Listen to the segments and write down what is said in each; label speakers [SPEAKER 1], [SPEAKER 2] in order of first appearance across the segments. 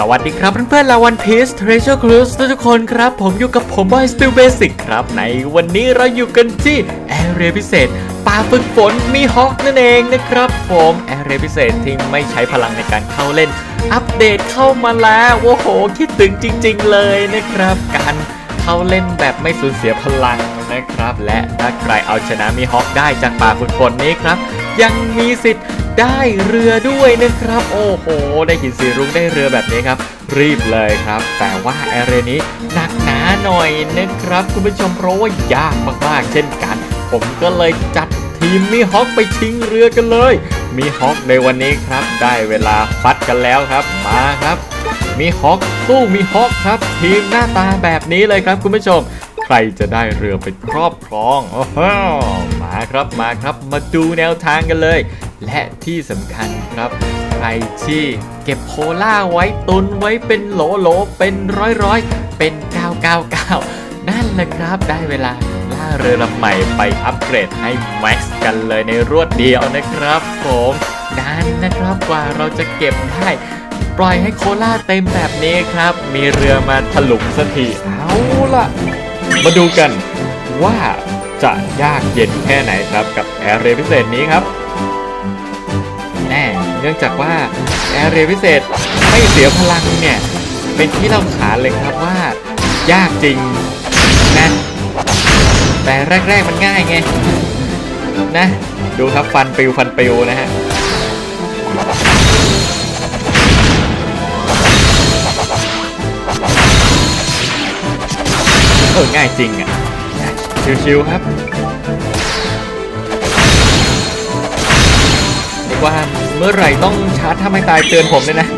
[SPEAKER 1] สวัสดีครับเพื่อนๆลาวันพีซเทรเชอร์ครูสทุกคนครับ ผมอยู่กับผมบอยสติลเบสิกครับ ในวันนี้เราอยู่กันที่แอร์เรียพิเศษป่าฝึกฝนมีฮอกนั่นเองนะครับผมแอร์เรียพิเศษที่ไม่ใช้พลังในการเข้าเล่น อัปเดตเข้ามาแล้วโอ้โห คิดถึงจริง ๆ เลยนะครับ การเข้าเล่นแบบไม่สูญเสียพลังนะครับ และถ้าใครเอาชนะมีฮอกได้จากป่าฝึกฝนนี้ครับ ยังมีสิทธิ์ได้เรือด้วยนะครับ โอ้โห ได้หินสีรุ้งได้เรือแบบนี้ครับ รีบเลยครับ แต่ว่าแอเรนี้หนักหนาหน่อยนะครับ คุณผู้ชมเพราะว่ายากมากๆ เช่นกัน ผมก็เลยจัดทีมมีฮอกไปชิงเรือกันเลย มีฮอกในวันนี้ครับ ได้เวลาฟัดกันแล้วครับ มาครับ มีฮอกสู้มีฮอกครับ ทีมหน้าตาแบบนี้เลยครับคุณผู้ชม ใครจะได้เรือไปครอบครองโอ้โห มาครับมาครับมาดูแนวทางกันเลย และที่สำคัญครับ ใครที่เก็บโคล่าไว้ตุนไว้เป็นโหลโหลเป็นร้อยร้อยเป็น 999 นั่นแหละครับ ได้เวลาล่าเรือลำใหม่ไปอัปเกรดให้แม็กซ์กันเลยในรวดเดียวนะครับผมนานนะครับกว่าเราจะเก็บได้ปล่อยให้โคล่าเต็มแบบนี้ครับ มีเรือมาถลุงสักทีเอาล่ะ มาดูกันว่า จะยากเย็นแค่ไหนครับกับแอร์เรพิเศษนี้ครับแน่เนื่องจากว่าแอร์เรพิเศษไม่เสียพลังเนี่ยเป็นที่เราขานเลยครับว่า ยากจริงนะแต่แรก ๆ มันง่ายไงนะ ดูครับฟันปิวฟันปิวนะฮะเออง่ายจริงอะ ชิวๆครับเรียกว่าเมื่อไหร่ต้องชาร์จถ้าไม่ตายเตือนผมเลยนะ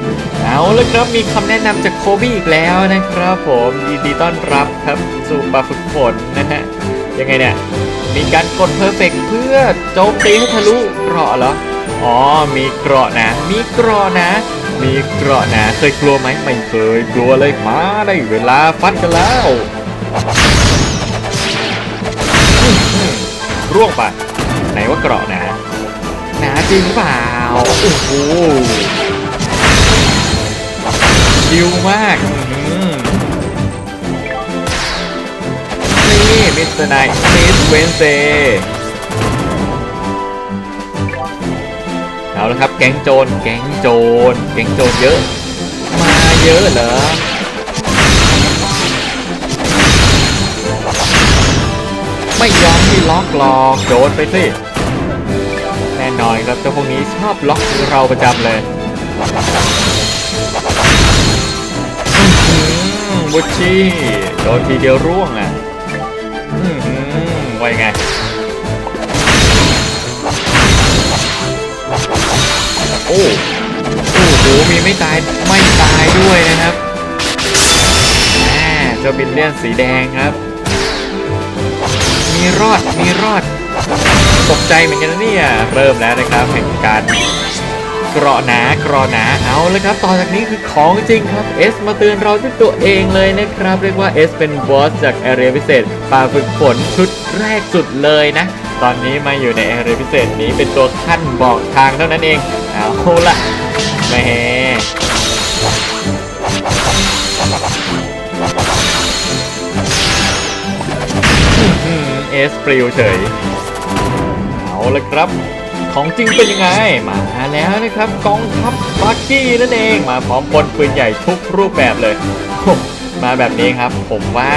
[SPEAKER 1] เอาลยครับมีคำแนะนำจากโคบี้อีกแล้วนะครับผมยินดีต้อนรับครับสู่ปาฝึกฝนนะฮะยังไงเนี่ย มีการกดเพอร์เฟกเพื่อโจมตีให้ทะลุเกราะเหรออ๋อ มีเกราะนะ มีเกราะนะ มีเกราะนะ เคยกลัวไหมไม่เคยกลัวเลยมาได้เวลาฟัดกันแล้ว ร่วงปะไหนว่าเกราะหนาหนาจริงหรือเปล่า โอ้โหชิวมากอื้อหือนี่มิสเตอร์ไนท์มิสเวนเซเอาละครับ แก๊งโจร แก๊งโจร แก๊งโจรเยอะ มาเยอะเหรอ ที่ล็อกหลอกโดนไปสิแน่นอนครับเจ้าพวกนี้ชอบล็อกเราประจำเลยบุชี่โดนทีเดียวร่วงอะอื้อหือว่ายังไงโอ้โอ้โหมีไม่ตายไม่ตายด้วยนะครับแหมเจ้าบินเลียนสีแดงครับ อด มีรอด ตกใจเหมือนกันนะเนี่ย เริ่มแล้วนะครับแห่งการกราะหนากราะหนาเอาเลยครับ ต่อจากนี้คือของจริงครับ S มาเตือนเราด้วยตัวเองเลยนะครับ เรียกว่า S เป็นบอสจากแอเรียพิเศษป่าฝึกฝนชุดแรกสุดเลยนะ ตอนนี้มาอยู่ในแอเรียพิเศษนี้เป็นตัวขั้นบอกทางเท่านั้นเอง เอาละแหม เอสปลิวเฉย เอาละครับ ของจริงเป็นยังไง มาแล้วนะครับกองทัพบักกี้นั่นเองมาพร้อมพลปืนใหญ่ทุกรูปแบบเลย มาแบบนี้ครับ ผมว่า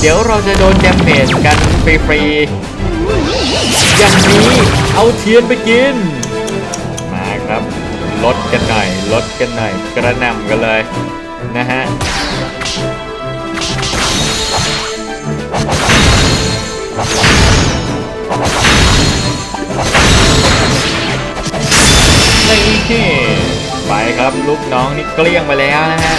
[SPEAKER 1] เดี๋ยวเราจะโดนแดมเมจกันฟรีๆอย่างนี้เอาเทียนไปกิน มาครับลดกันหน่อยลดกันหน่อยกระนำกันเลยนะฮะ นี่ไปครับลูกน้องนี่เกลี้ยงไปแล้วนะฮะ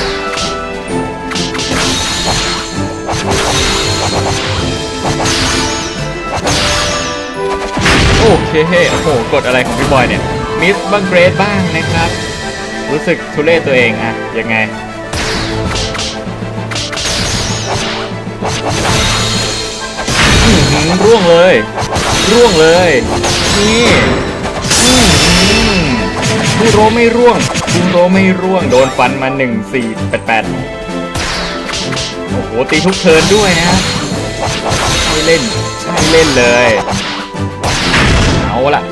[SPEAKER 1] โอเคโอ้โหกดอะไรของพี่บอยเนี่ยมิสบ้างเกรดบ้างนะครับ รู้สึกทุเรศตัวเองอะยังไง ร่วงเลย ร่วงเลย นี่อื้อหือไม่รู้ไม่ร่วงคูโรไม่ร่วง โดนฟันมาหนึ่งสี่แปดแปดโอ้โห ตีทุกเทินด้วยนะใช่เล่นใช่เล่นเลย เอาละ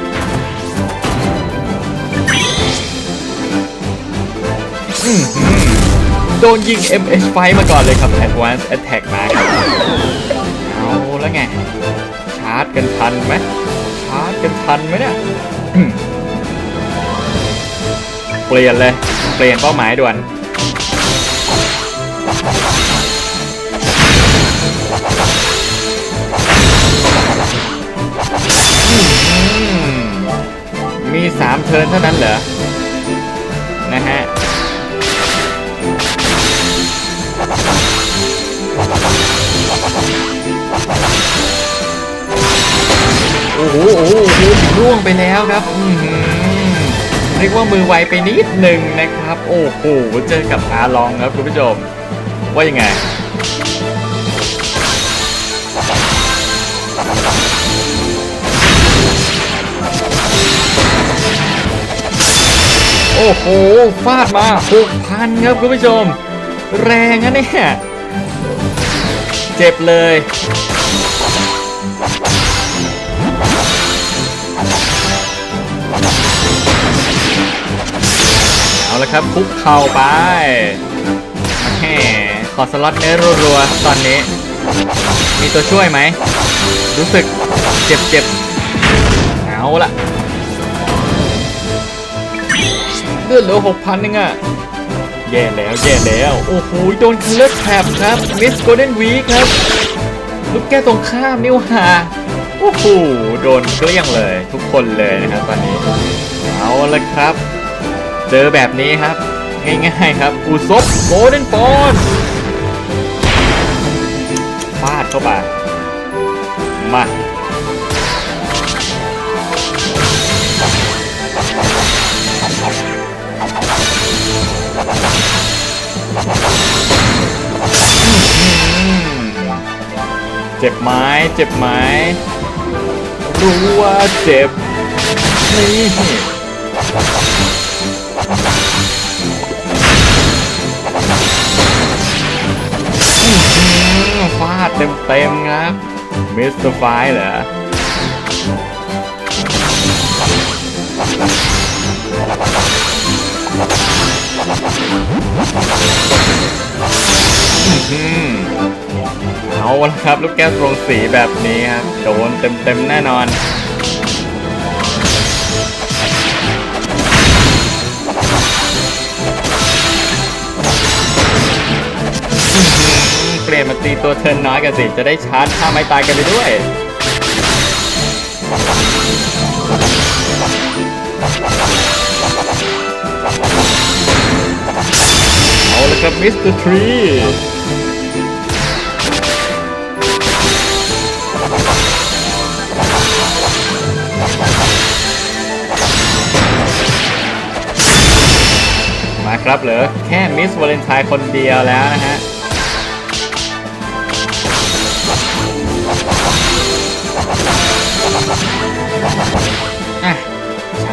[SPEAKER 1] โดนยิง MH5 มาก่อนเลยครับ Advanced Attack มาครับเอาแล้วไงาร์จกันทันไหมชาร์จกันทันไหมเนี่ยเปลี่ยนเลย เปลี่ยนเป้าหมายด่วนมีสามเทิร์นเท่านั้นเหรอ นะฮะ โอ้โหโอ้โหโอ้โหร่วงไปแล้วครับอืเรียกว่ามือไวไปนิดหนึ่งนะครับ โอ้โหเจอกับอาลองครับคุณผู้ชม ว่ายังไงโอ้โห ฟาดมาหกพันครับคุณผู้ชม แรงนะเนี่ย เจ็บเลย ละครับคุกเข่าไปแหมขอสล็อตเนื้รัวๆตอนนี้ มีตัวช่วยไหม รู้สึกเจ็บๆเอาละเลือดเหลือหกพันนึงอะแย่แล้วแย่แล้ว โอ้โหโดนคัลเลอร์แท็บครับมิสโกลเด้นวีครับลูกแก้ตรงข้ามนิวหาโอ้โหโดนเกลี้ยงเลย ทุกคนเลยนะครับตอนนี้ เอาละครับ เจอแบบนี้ครับ ง่ายๆครับอุซบโกลเด้นปอนฟาดเข้าไปมาเจ็บไหมเจ็บไหมรู้ว่าเจ็บนี่ ฟาดเต็มๆครับมิสเตอร์ไฟเหรออื้อหือเอาละครับ ลูกแก้วตรงสีแบบนี้ครับโดนเต็มๆแน่นอน มาตีตัวเทินน้อยกันสิ จะได้ชาร์จท่าไม้ตายกันไปด้วย เอาละครับมิสเตอร์ทรีมาครับเหลือแค่มิสวาเลนไทน์คนเดียวแล้วนะฮะ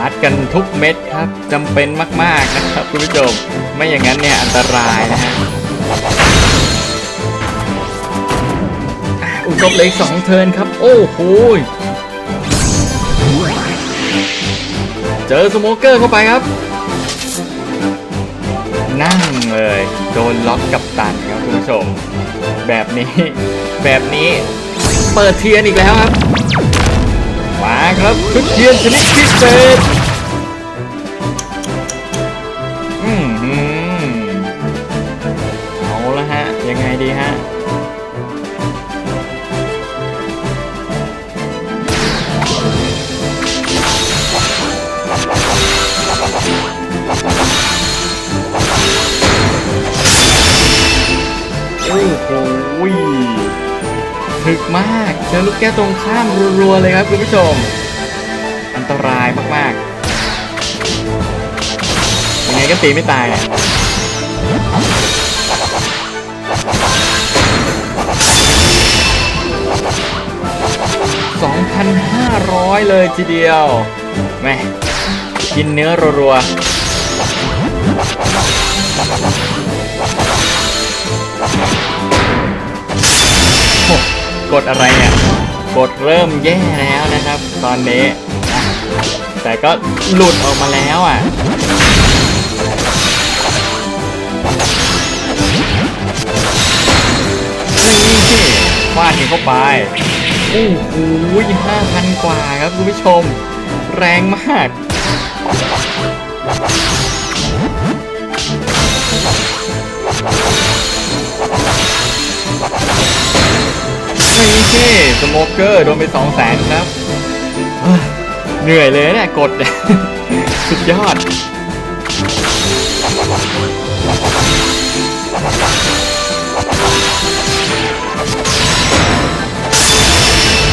[SPEAKER 1] าร์จกันทุกเม็ดครับจำเป็นมาก ๆ นะครับคุณผู้ชม ไม่อย่างนั้นเนี่ยอันตรายนะฮะอะอุศบเหลยสองเทิร์นครับ โอ้โหยเจอสโมเกอร์เข้าไปครับ นั่งเลย โดนล็อกกับตันครับคุณผู้ชม แบบนี้ แบบนี้ เปิดเทียนอีกแล้วครับ มาครับชุดเทียนชนิดพิเศษอืมเอาละฮะ ยังไงดีฮะโอ้โห ถึกมากเจอลูกแก้วตรงข้ามรัวๆเลยครับคุณผู้ชม อันตรายมากๆยังไงก็ตีไม่ตายอะ2,500 เลยทีเดียวแม่กินเนื้อรัวๆ กดอะไรเนี่ยกดเริ่มแย่แล้วนะครับ ตอนนี้ แต่ก็หลุดออกมาแล้วอะนี่ฟาดกันเข้าไปโอ้โหห้าพันกว่าครับคุณผู้ชม แรงมาก นี่สโมเกอร์โดนไปสองแสนครับเหนื่อยเลยเนี่ยกด สุดยอด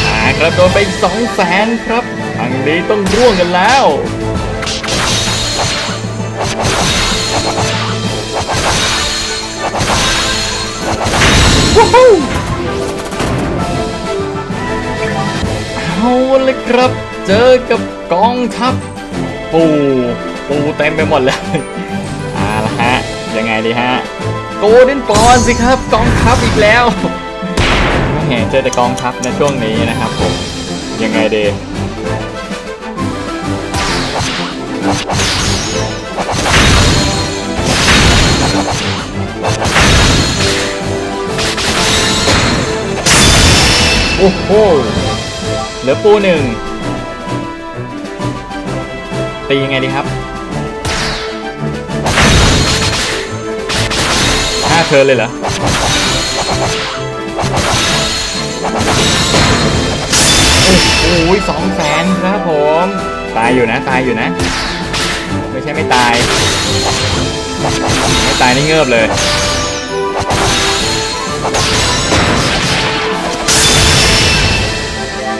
[SPEAKER 1] อ่าครับโดนไปสองแสนครับทางนี้ต้องร่วงกันแล้วว้าว เอาเลยครับ เจอกับกองทัพปูปูเต็มไปหมดเลยเอาละฮะ ยังไงดีฮะ โกลเด้นปอนสิครับ กองทัพอีกแล้วไม่เห็นเจอแต่กองทัพในช่วงนี้นะครับผม ยังไงดีโอ้โห เหลือปูหนึ่งตียังไงดีครับห้าเทิร์นเลยเหรอโอ้โหสองแสนครับผม ตายอยู่นะ ตายอยู่นะ ไม่ใช่ไม่ตาย ไม่ตายนี่เงือบเลย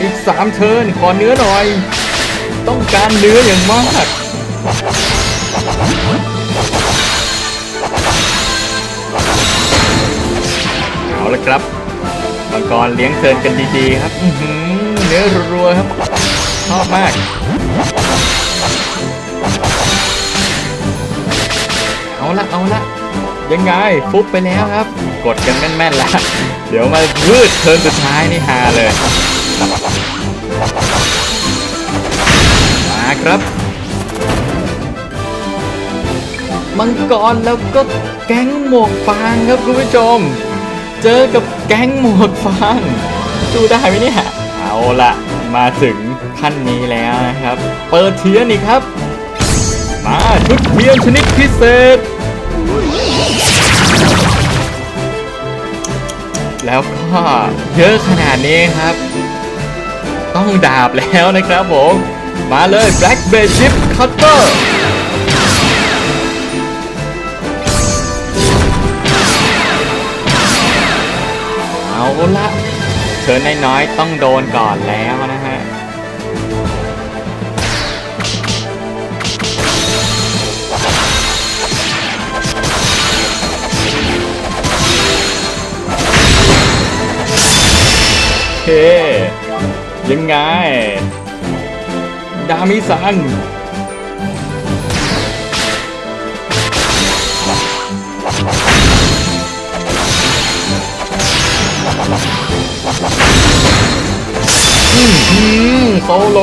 [SPEAKER 1] อีกสามเทิร์นขอเนื้อหน่อย ต้องการเนื้ออย่างมากเอาละครับมังกรเลี้ยงเทิร์นกันดีๆครับเนื้อรัวๆครับชอบมากเอาละเอาละยังไงฟุบไปแล้วครับ กดกันแม่นๆละเดี๋ยวมาวืดเทิร์นสุดท้ายนี่ฮาเลย มาครับ มังกรแล้วก็แก๊งหมวกฟางครับคุณผู้ชม เจอกับแก๊งหมวกฟางสู้ได้ไหมเนี่ยเอาละมาถึงขั้นนี้แล้วนะครับ เปิดเทียนอีกครับ มาชุดเทียนชนิดพิเศษ แล้วก็เยอะขนาดนี้ครับ ต้องดาบแล้วนะครับผม มาเลย Black b a s Ship Cutter เอาละเชิญน้อยๆต้องโดนก่อนแล้วนะ ยังไง ดามิซังอื้อหือโซโล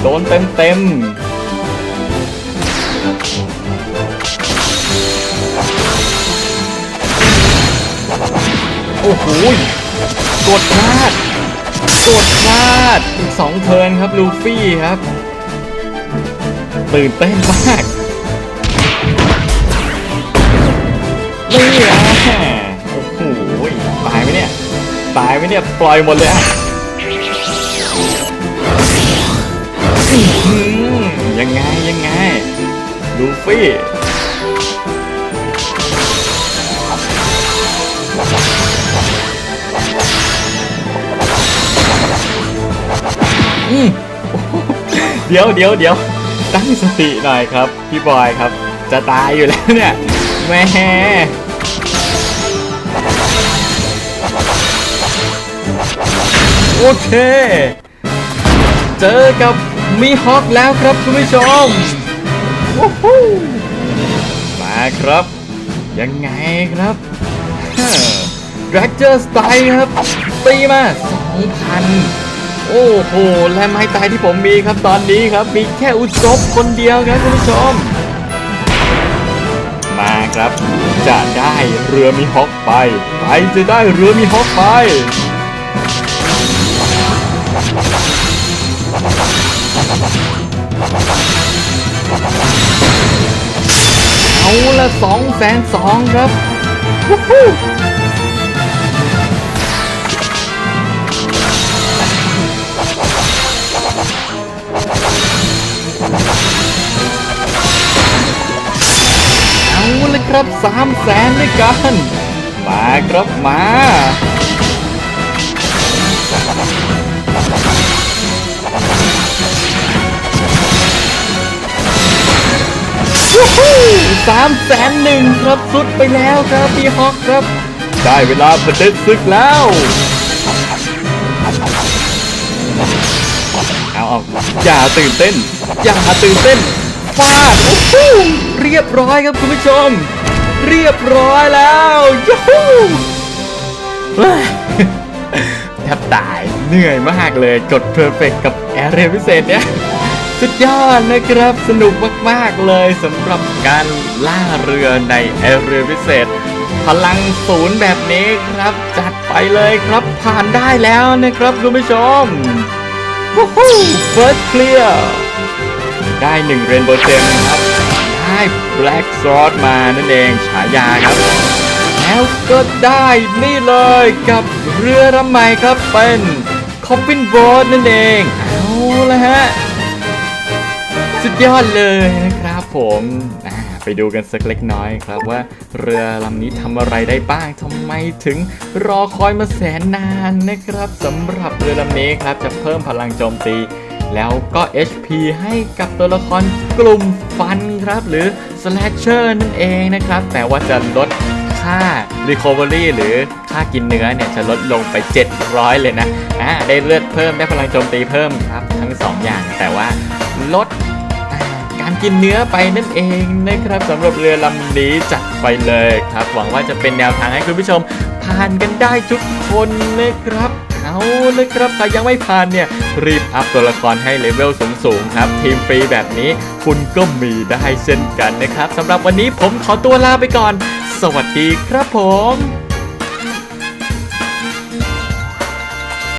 [SPEAKER 1] โดนเต็มเต็มโอ้โหกดพลาด กดพลาดอีกสองเทิร์นครับลูฟี่ครับ ตื่นเต้นมากนี่แหละโอ้โหตายไหมเนี่ย ตายไหมเนี่ย ปล่อยหมดเลยอะยังไง ยังไง ลูฟี่ เดี๋ยวเดี๋ยวเดี๋ยวตั้งสติหน่อยครับ พี่บอยครับ จะตายอยู่แล้วเนี่ยแม่โอเค เจอกับมีฮอคแล้วครับคุณผู้ชมมาครับ ยังไงครับแร็กเจอร์สไตล์ครับ ตีมา 2,000 โอ้โห และไม้ตายที่ผมมีครับตอนนี้ครับ มีแค่อุศบคนเดียวครับคุณผู้ชม มาครับ จะได้เรือมีฮอกไปใครจะได้เรือมีฮอกไปเอาละสองแสนสองครับ ครับสามแสนด้วยกัน มาครับมาสามแสนหนึ่งครับสุดไปแล้วครับพี่ฮอกครับ ได้เวลาประเด็นศึกแล้ว เอาเอาอย่าตื่นเต้น อย่าตื่นเต้น ฟาดโอ้โหเรียบร้อยครับคุณผู้ชม เรียบร้อยแล้วยูฮูแทบตายเหนื่อยมากเลยจดเพอร์เฟกกับแอร์เรพิเศษเนี่ย สุดยอดนะครับ สนุกมาก ๆ เลยสำหรับการล่าเรือในแอร์เรือพิเศษพลังศูนย์แบบนี้ครับ จัดไปเลยครับผ่านได้แล้วนะครับคุณผู้ชมวู้ฮู้ first clear ได้หนึ่งเรนโบว์เจมครับ ได้ black sword มานั่นเองฉายาครับ แล้วก็ได้นี่เลยกับเรือลำใหม่ครับเป็น coffin boat นั่นเองเอาละฮะ สุดยอดเลยนะครับผมไปดูกันสักเล็กน้อยครับว่าเรือลำนี้ทำอะไรได้บ้างทำไมถึงรอคอยมาแสนนานนะครับสำหรับเรือลำนี้ครับจะเพิ่มพลังโจมตี แล้วก็ HP ให้กับตัวละครกลุ่มฟันครับ หรือ Slasher นั่นเองนะครับ แต่ว่าจะลดค่า Recovery หรือค่ากินเนื้อเนี่ยจะลดลงไป 700 เลยนะอ่าได้เลือดเพิ่มได้พลังโจมตีเพิ่มครับ ทั้ง 2 อย่าง แต่ว่าลดการกินเนื้อไปนั่นเองนะครับสำหรับเรือลำนี้จัดไปเลยครับ หวังว่าจะเป็นแนวทางให้คุณผู้ชมผ่านกันได้ทุกคนนะครับ เอาเลยครับใครยังไม่ผ่านเนี่ย รีบอัพตัวละครให้เลเวลสูงๆครับ ทีมฟรีแบบนี้คุณก็มีได้เช่นกันนะครับสำหรับวันนี้ผมขอตัวลาไปก่อน สวัสดีครับผม